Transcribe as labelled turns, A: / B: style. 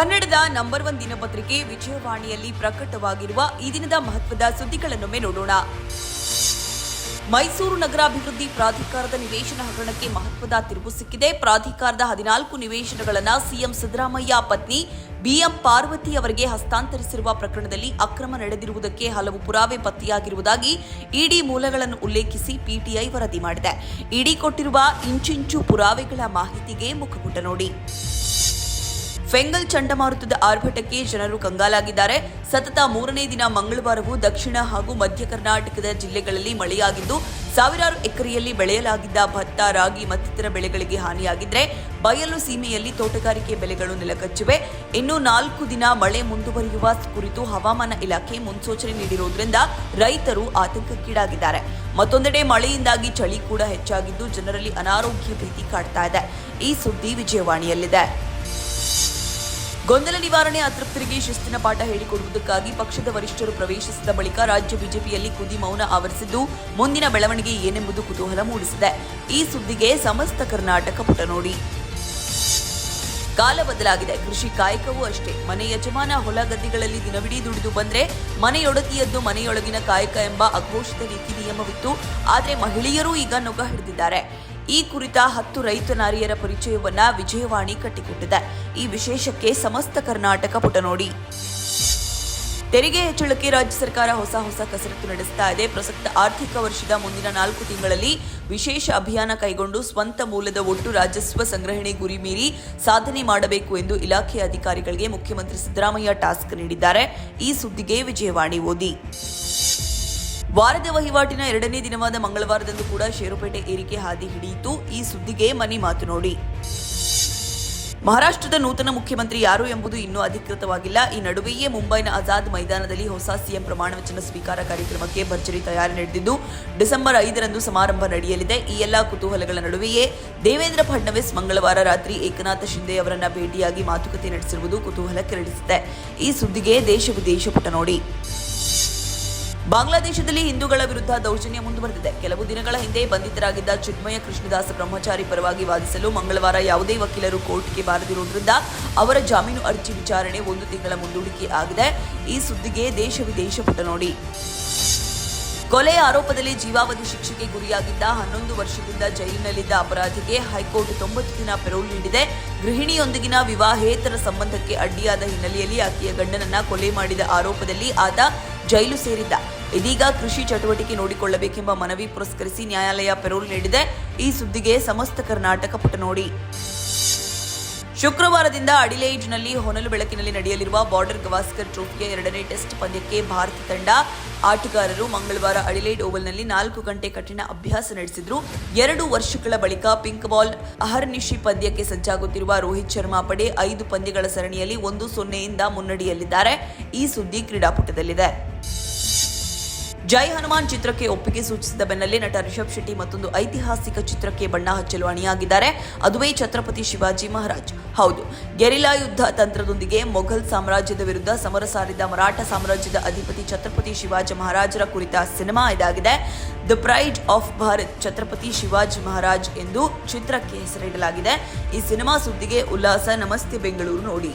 A: ಕನ್ನಡದ number one ದಿನಪತ್ರಿಕೆ ವಿಜಯವಾಣಿಯಲ್ಲಿ ಪ್ರಕಟವಾಗಿರುವ ಈ ದಿನದ ಮಹತ್ವದ ಸುದ್ದಿಗಳನ್ನೊಮ್ಮೆ ನೋಡೋಣ. ಮೈಸೂರು ನಗರಾಭಿವೃದ್ಧಿ ಪ್ರಾಧಿಕಾರದ ನಿವೇಶನ ಹಗರಣಕ್ಕೆ ಮಹತ್ವದ ತಿರುವು ಸಿಕ್ಕಿದೆ. ಪ್ರಾಧಿಕಾರದ ಹದಿನಾಲ್ಕು ನಿವೇಶನಗಳನ್ನು ಸಿಎಂ ಸಿದ್ದರಾಮಯ್ಯ ಪತ್ನಿ ಬಿಎಂ ಪಾರ್ವತಿ ಅವರಿಗೆ ಹಸ್ತಾಂತರಿಸಿರುವ ಪ್ರಕರಣದಲ್ಲಿ ಅಕ್ರಮ ನಡೆದಿರುವುದಕ್ಕೆ ಹಲವು ಪುರಾವೆ ಪತ್ತೆಯಾಗಿರುವುದಾಗಿ ಇಡಿ ಮೂಲಗಳನ್ನು ಉಲ್ಲೇಖಿಸಿ ಪಿಟಿಐ ವರದಿ ಮಾಡಿದೆ. ಇಡಿ ಕೊಟ್ಟಿರುವ ಇಂಚಿಂಚು ಪುರಾವೆಗಳ ಮಾಹಿತಿಗೆ ಮುಖಪುಟ ನೋಡಿ. ಫೆಂಗಲ್ ಚಂಡಮಾರುತದ ಆರ್ಭಟಕ್ಕೆ ಜನರು ಕಂಗಾಲಾಗಿದ್ದಾರೆ. ಸತತ ಮೂರನೇ ದಿನ ಮಂಗಳವಾರವೂ ದಕ್ಷಿಣ ಹಾಗೂ ಮಧ್ಯ ಕರ್ನಾಟಕದ ಜಿಲ್ಲೆಗಳಲ್ಲಿ ಮಳೆಯಾಗಿದ್ದು, ಸಾವಿರಾರು ಎಕರೆಯಲ್ಲಿ ಬೆಳೆಯಲಾಗಿದ್ದ ಭತ್ತ, ರಾಗಿ ಮತ್ತಿತರ ಬೆಳೆಗಳಿಗೆ ಹಾನಿಯಾಗಿದ್ದರೆ ಬಯಲು ಸೀಮೆಯಲ್ಲಿ ತೋಟಗಾರಿಕೆ ಬೆಳೆಗಳು ನೆಲಕಚ್ಚಿವೆ. ಇನ್ನು ನಾಲ್ಕು ದಿನ ಮಳೆ ಮುಂದುವರಿಯುವ ಕುರಿತು ಹವಾಮಾನ ಇಲಾಖೆ ಮುನ್ಸೂಚನೆ ನೀಡಿರುವುದರಿಂದ ರೈತರು ಆತಂಕಕ್ಕೀಡಾಗಿದ್ದಾರೆ. ಮತ್ತೊಂದೆಡೆ ಮಳೆಯಿಂದಾಗಿ ಚಳಿ ಕೂಡ ಹೆಚ್ಚಾಗಿದ್ದು, ಜನರಲ್ಲಿ ಅನಾರೋಗ್ಯ ಭೀತಿ ಕಾಡ್ತಾ ಇದೆ. ಈ ಸುದ್ದಿ ವಿಜಯವಾಣಿಯಲ್ಲಿದೆ. ಗೊಂದಲ ನಿವಾರಣೆ ಅತೃಪ್ತರಿಗೆ ಶಿಸ್ತಿನ ಪಾಠ ಹೇಳಿಕೊಡುವುದಕ್ಕಾಗಿ ಪಕ್ಷದ ವರಿಷ್ಠರು ಪ್ರವೇಶಿಸಿದ ಬಳಿಕ ರಾಜ್ಯ ಬಿಜೆಪಿಯಲ್ಲಿ ಕುದಿ ಮೌನ ಆವರಿಸಿದ್ದು, ಮುಂದಿನ ಬೆಳವಣಿಗೆ ಏನೆಂಬುದು ಕುತೂಹಲ ಮೂಡಿಸಿದೆ. ಈ ಸುದ್ದಿಗೆ ಸಮಸ್ತ ಕರ್ನಾಟಕ ಪುಟ ನೋಡಿ. ಕಾಲ ಬದಲಾಗಿದೆ. ಕೃಷಿ ಕಾಯಕವೂ ಅಷ್ಟೇ. ಮನೆ ಯಜಮಾನ ಹೊಲ ಗದ್ದೆಗಳಲ್ಲಿ ದಿನವಿಡೀ ದುಡಿದು ಬಂದ್ರೆ ಮನೆಯೊಡತಿಯದ್ದು ಮನೆಯೊಳಗಿನ ಕಾಯಕ ಎಂಬ ಅಘೋಷಿತ ನೀತಿ ನಿಯಮವಿತ್ತು. ಆದರೆ ಮಹಿಳೆಯರೂ ಈಗ ನೊಗ ಹಿಡಿದಿದ್ದಾರೆ. ಈ ಕುರಿತ ಹತ್ತು ರೈತ ನಾರಿಯರ ಪರಿಚಯವನ್ನ ವಿಜಯವಾಣಿ ಕಟ್ಟಿಕೊಟ್ಟಿದೆ. ಈ ವಿಶೇಷಕ್ಕೆ ಸಮಸ್ತ ಕರ್ನಾಟಕ ಪುಟ ನೋಡಿ. ತೆರಿಗೆ ಹೆಚ್ಚಳಕ್ಕೆ ರಾಜ್ಯ ಸರ್ಕಾರ ಹೊಸ ಹೊಸ ಕಸರತ್ತು ನಡೆಸ್ತಾ ಇದೆ. ಪ್ರಸಕ್ತ ಆರ್ಥಿಕ ವರ್ಷದ ಮುಂದಿನ ನಾಲ್ಕು ತಿಂಗಳಲ್ಲಿ ವಿಶೇಷ ಅಭಿಯಾನ ಕೈಗೊಂಡು ಸ್ವಂತ ಮೂಲದ ಒಟ್ಟು ರಾಜಸ್ವ ಸಂಗ್ರಹಣೆ ಗುರಿ ಮೀರಿ ಸಾಧನೆ ಮಾಡಬೇಕು ಎಂದು ಇಲಾಖೆ ಅಧಿಕಾರಿಗಳಿಗೆ ಮುಖ್ಯಮಂತ್ರಿ ಸಿದ್ದರಾಮಯ್ಯ ಟಾಸ್ಕ್ ನೀಡಿದ್ದಾರೆ. ಈ ಸುದ್ದಿಗೆ ವಿಜಯವಾಣಿ ಓದಿ. ವಾರದ ವಹಿವಾಟಿನ ಎರಡನೇ ದಿನವಾದ ಮಂಗಳವಾರದಂದು ಕೂಡ ಷೇರುಪೇಟೆ ಏರಿಕೆ ಹಾದಿ ಹಿಡಿಯಿತು. ಈ ಸುದ್ದಿಗೆ ಮನಿ ಮಾತು ನೋಡಿ. ಮಹಾರಾಷ್ಟ್ರದ ನೂತನ ಮುಖ್ಯಮಂತ್ರಿ ಯಾರು ಎಂಬುದು ಇನ್ನೂ ಅಧಿಕೃತವಾಗಿಲ್ಲ. ಈ ನಡುವೆಯೇ ಮುಂಬೈನ ಆಜಾದ್ ಮೈದಾನದಲ್ಲಿ ಹೊಸ ಸಿಎಂ ಪ್ರಮಾಣವಚನ ಸ್ವೀಕಾರ ಕಾರ್ಯಕ್ರಮಕ್ಕೆ ಭರ್ಜರಿ ತಯಾರಿ ನಡೆದಿದ್ದು, ಡಿಸೆಂಬರ್ ಐದರಂದು ಸಮಾರಂಭ ನಡೆಯಲಿದೆ. ಈ ಎಲ್ಲಾ ಕುತೂಹಲಗಳ ನಡುವೆಯೇ ದೇವೇಂದ್ರ ಫಡ್ನವೀಸ್ ಮಂಗಳವಾರ ರಾತ್ರಿ ಏಕನಾಥ ಶಿಂದೆ ಅವರನ್ನ ಭೇಟಿಯಾಗಿ ಮಾತುಕತೆ ನಡೆಸಿರುವುದು ಕುತೂಹಲ ಕೆರಳಿಸಿದೆ. ಈ ಸುದ್ದಿಗೆ ದೇಶ ವಿದೇಶ ಪುಟ ನೋಡಿ. ಬಾಂಗ್ಲಾದೇಶದಲ್ಲಿ ಹಿಂದೂಗಳ ವಿರುದ್ಧ ದೌರ್ಜನ್ಯ ಮುಂದುವರೆದಿದೆ. ಕೆಲವು ದಿನಗಳ ಹಿಂದೆ ಬಂಧಿತರಾಗಿದ್ದ ಚಿನ್ಮಯ ಕೃಷ್ಣದಾಸ್ ಬ್ರಹ್ಮಚಾರಿ ಪರವಾಗಿ ವಾದಿಸಲು ಮಂಗಳವಾರ ಯಾವುದೇ ವಕೀಲರು ಕೋರ್ಟ್ಗೆ ಬಾರದಿರುವುದರಿಂದ ಅವರ ಜಾಮೀನು ಅರ್ಜಿ ವಿಚಾರಣೆ ಒಂದು ತಿಂಗಳ ಮುಂದೂಡಿಕೆ ಆಗಿದೆ. ಈ ಸುದ್ದಿಗೆ ದೇಶ ವಿದೇಶ ಪುಟ ನೋಡಿ. ಕೊಲೆ ಆರೋಪದಲ್ಲಿ ಜೀವಾವಧಿ ಶಿಕ್ಷೆಗೆ ಗುರಿಯಾಗಿದ್ದ ಹನ್ನೊಂದು ವರ್ಷದಿಂದ ಜೈಲಿನಲ್ಲಿದ್ದ ಅಪರಾಧಿಗೆ ಹೈಕೋರ್ಟ್ ತೊಂಬತ್ತು ದಿನ ಪೆರೋಲ್ ನೀಡಿದೆ. ಗೃಹಿಣಿಯೊಂದಿಗಿನ ವಿವಾಹೇತರ ಸಂಬಂಧಕ್ಕೆ ಅಡ್ಡಿಯಾದ ಹಿನ್ನೆಲೆಯಲ್ಲಿ ಆಕೆಯ ಗಂಡನನ್ನ ಕೊಲೆ ಮಾಡಿದ ಆರೋಪದಲ್ಲಿ ಆತ ಜೈಲು ಸೇರಿದ್ದ. ಇದೀಗ ಕೃಷಿ ಚಟುವಟಿಕೆ ನೋಡಿಕೊಳ್ಳಬೇಕೆಂಬ ಮನವಿ ಪುರಸ್ಕರಿಸಿ ನ್ಯಾಯಾಲಯ ಪೆರೋಲ್ ನೀಡಿದೆ. ಈ ಸುದ್ದಿಗೆ ಸಮಸ್ತ ಕರ್ನಾಟಕ ಪುಟ ನೋಡಿ. ಶುಕ್ರವಾರದಿಂದ ಅಡಿಲೇಜ್ನಲ್ಲಿ ಹೊನಲು ಬೆಳಕಿನಲ್ಲಿ ನಡೆಯಲಿರುವ ಬಾರ್ಡರ್ ಗವಾಸ್ಕರ್ ಟ್ರೋಫಿಯ ಎರಡನೇ ಟೆಸ್ಟ್ ಪಂದ್ಯಕ್ಕೆ ಭಾರತ ತಂಡ ಆಟಗಾರರು ಮಂಗಳವಾರ ಅಡಿಲೇಡ್ ಓವಲ್ನಲ್ಲಿ ನಾಲ್ಕು ಗಂಟೆ ಕಠಿಣ ಅಭ್ಯಾಸ ನಡೆಸಿದ್ರು. ಎರಡು ವರ್ಷಗಳ ಬಳಿಕ ಪಿಂಕ್ ಬಾಲ್ ಅಹರ್ನಿಶಿ ಪಂದ್ಯಕ್ಕೆ ಸಜ್ಜಾಗುತ್ತಿರುವ ರೋಹಿತ್ ಶರ್ಮಾ ಪಡೆ ಐದು ಪಂದ್ಯಗಳ ಸರಣಿಯಲ್ಲಿ ಒಂದು ಸೊನ್ನೆಯಿಂದ ಮುನ್ನಡೆಯಲ್ಲಿದ್ದಾರೆ. ಈ ಸುದ್ದಿ ಕ್ರೀಡಾಪಟುದಲ್ಲಿದೆ. ಜೈ ಹನುಮಾನ್ ಚಿತ್ರಕ್ಕೆ ಒಪ್ಪಿಗೆ ಸೂಚಿಸಿದ ಬೆನ್ನಲ್ಲೇ ನಟ ರಿಷಬ್ ಶೆಟ್ಟಿ ಮತ್ತೊಂದು ಐತಿಹಾಸಿಕ ಚಿತ್ರಕ್ಕೆ ಬಣ್ಣ ಹಚ್ಚಲು ಅಣಿಯಾಗಿದ್ದಾರೆ ಅದುವೇ ಛತ್ರಪತಿ ಶಿವಾಜಿ ಮಹಾರಾಜ್. ಹೌದು, ಗೆರಿಲಾ ಯುದ್ಧ ತಂತ್ರದೊಂದಿಗೆ ಮೊಘಲ್ ಸಾಮ್ರಾಜ್ಯದ ವಿರುದ್ಧ ಸಮರ ಸಾರಿದ ಮರಾಠ ಸಾಮ್ರಾಜ್ಯದ ಅಧಿಪತಿ ಛತ್ರಪತಿ ಶಿವಾಜಿ ಮಹಾರಾಜರ ಕುರಿತ ಸಿನಿಮಾ ಇದಾಗಿದೆ. The pride of Bharat Chhatrapati Shivaji Maharaj ಎಂದು ಚಿತ್ರಕ್ಕೆ ಹೆಸರಿಡಲಾಗಿದೆ. ಈ ಸಿನಿಮಾ ಸುದ್ದಿಗೆ ಉಲ್ಲಾಸ, ನಮಸ್ತೆ, ಬೆಂಗಳೂರು ನೋಡಿ.